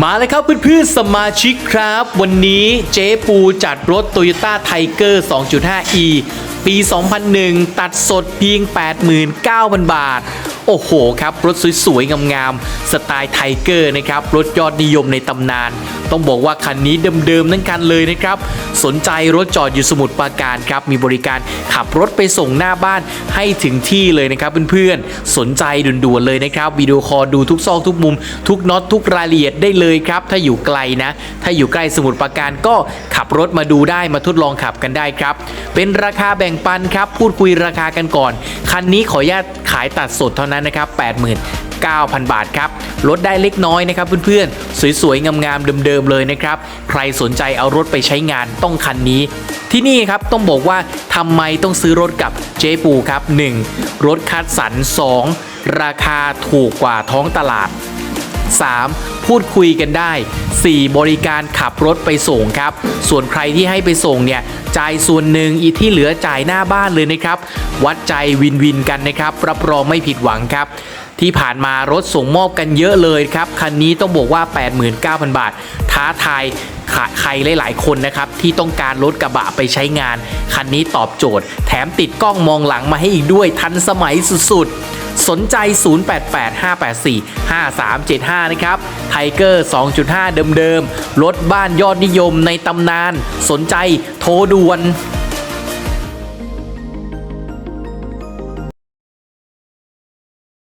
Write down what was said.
มาเลยครับเพื่อนๆสมาชิกครับ วันนี้เจ๊ปูจัดรถ Toyota Tiger 2.5e ปี 2001 ตัดสดเพียง 89,000 บาท โอ้โหครับ รถสวยๆ งามๆ สไตล์ไทเกอร์นะครับ รถยอดนิยมในตำนาน ต้องบอกว่าคันนี้เดิมๆนั่นกันเลยนะครับ สนใจรถจอดอยู่สมุทรปราการครับ มีบริการขับรถไปส่งหน้าบ้านให้ถึงที่เลยนะครับเพื่อนๆ สนใจด่วนๆเลยนะครับวิดีโอคอลดูทุกซอกทุกมุม ทุกน็อตทุกรายละเอียดได้เลยครับ ถ้าอยู่ไกลนะ ถ้าอยู่ใกล้สมุทรปราการก็ขับรถมาดูได้มาทดลองขับกันได้ครับ เป็นราคาแบ่งปันครับ พูดคุยราคากันก่อน คันนี้ขออนุญาตขายตัดสดเท่านั้นนะครับ 9,000 บาทครับลดได้เล็กน้อยนะครับเพื่อนๆ สวยๆ งามๆ เดิมๆ เลยนะครับ ใครสนใจเอารถไปใช้งานต้องคันนี้ที่นี่ครับต้องบอกว่าทำไมต้องซื้อรถกับเจ๊ปูครับ 1. รถคัดสรร 2. ราคาถูกกว่าท้องตลาด 3. พูดคุยกันได้ 4. บริการขับรถไปส่งครับ ส่วนใครที่ให้ไปส่งเนี่ยจ่ายส่วนหนึ่งอีที่เหลือจ่ายหน้าบ้านเลยนะครับ วัดใจวินวินกันนะครับ รับรองไม่ผิดหวังครับ ที่ผ่านมารถส่งมอบกันเยอะเลยครับ คันนี้ต้องบอกว่า 89,000 บาท ท้าทายใครหลาย ๆ คนนะครับ ที่ต้องการรถกระบะไปใช้งาน คันนี้ตอบโจทย์ แถมติดกล้องมองหลังมาให้อีกด้วยทันสมัยสุด ๆสนใจ 0885845375 นะครับ ไทเกอร์ 2.5 เดิมๆ รถบ้านยอดนิยมในตำนาน สนใจโทรด่วน